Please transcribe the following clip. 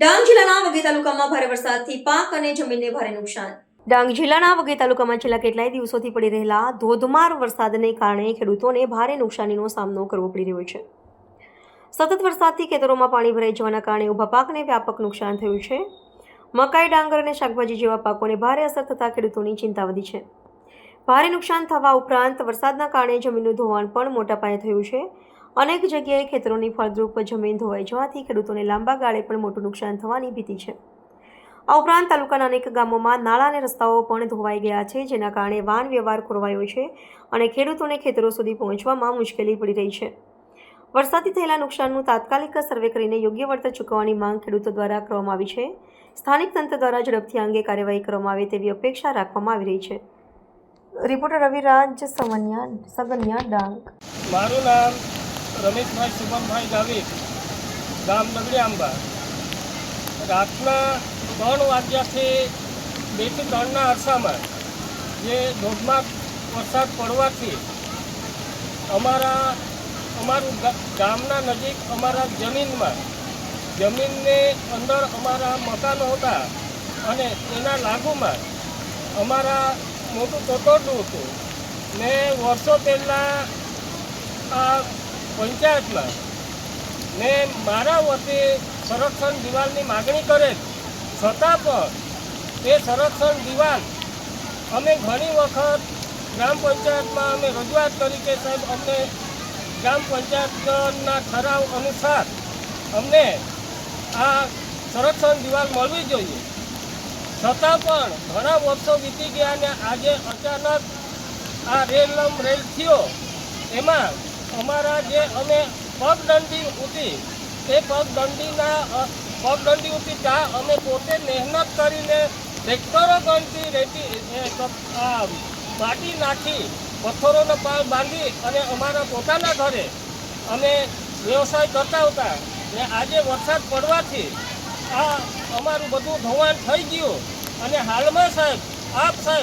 ડાંગ જિલ્લાના વઘઈ તાલુકામાં ભારે વરસાદથી પાક અને જમીનને ભારે નુકસાન. ડાંગ જિલ્લાના વઘઈ તાલુકામાં છેલ્લા કેટલાય દિવસોથી પડી રહેલા ધોધમાર વરસાદને કારણે ખેડૂતોને ભારે નુકસાનીનો સામનો કરવો પડી રહ્યો છે. સતત વરસાદથી ખેતરોમાં પાણી ભરાઈ જવાના કારણે ઊભા પાકને વ્યાપક નુકસાન થયું છે. મકાઈ, ડાંગર અને શાકભાજી જેવા પાકોને ભારે અસર થતાં ખેડૂતોની ચિંતા વધી છે. ભારે નુકસાન થવા ઉપરાંત વરસાદના કારણે જમીનનું ધોવાણ પણ મોટા પાયે થયું છે. અનેક જગ્યાએ ખેતરોની ફળદ્રુપ જમીન ધોવાઈ જવાથી ખેડૂતોને લાંબા ગાળે પણ મોટું નુકસાન થવાની ભીતિ છે. આ ઉપરાંત તાલુકાના અનેક ગામોમાં નાળા અને રસ્તાઓ પણ ધોવાઈ ગયા છે, જેના કારણે વાહન વ્યવહાર ખોરવાયો છે અને ખેડૂતોને ખેતરો સુધી પહોંચવામાં મુશ્કેલી પડી રહી છે. વરસાદથી થયેલા નુકસાનનું તાત્કાલિક સર્વે કરીને યોગ્ય વળતર ચૂકવવાની માંગ ખેડૂતો દ્વારા કરવામાં આવી છે. સ્થાનિક તંત્ર દ્વારા ઝડપથી અંગે કાર્યવાહી કરવામાં આવે તેવી અપેક્ષા રાખવામાં આવી રહી છે. રિપોર્ટર રવિરાજ સવન્યા સગન્યા ડાંગ. મારું નામ રમેશભાઈ, શુભમભાઈ ગાવી, ગામ નગડી આંબા. રાતના ત્રણ વાગ્યાથી બેથી ત્રણના અરસામાં. જે ધોધમાર વરસાદ પડવાથી અમારા, અમારું ગામના નજીક અમારા જમીનમાં, જમીનની અંદર અમારા મકાનો હતા અને એના લાગુમાં અમારા મોટું કોટોડું હતું. ને વર્ષો પહેલાં આ પંચાયતમાં ને મારા વતી સંરક્ષણ દિવાલની માગણી કરે છતાં પણ એ સંરક્ષણ દિવાલ અમે ઘણી વખત ગ્રામ પંચાયતમાં અમે રજૂઆત કરી કે સાહેબ, અમને ગ્રામ પંચાયતના ઠરાવ અનુસાર અમને આ સંરક્ષણ દિવાલ મળવી જોઈએ. છતાં પણ ઘણા વર્ષો વીતી ગયા અને આજે અચાનક આ રેલમ રેલ થયો. એમાં અમારા જે અમે પગદંડી ઉતી તે પગદંડીના પગદંડી ઉતી ત્યાં અમે પોતે મહેનત કરીને ટ્રેક્ટરો ગણતી રેતી માટી નાખી, પથ્થરોનો પાલ બાંધી અને અમારા પોતાના ઘરે અમે વ્યવસાય કરતા હતા ને આજે વરસાદ પડવાથી આ અમારું બધું ધોવાણ થઈ ગયું. અને હાલમાં સાહેબ, આપ સાહેબ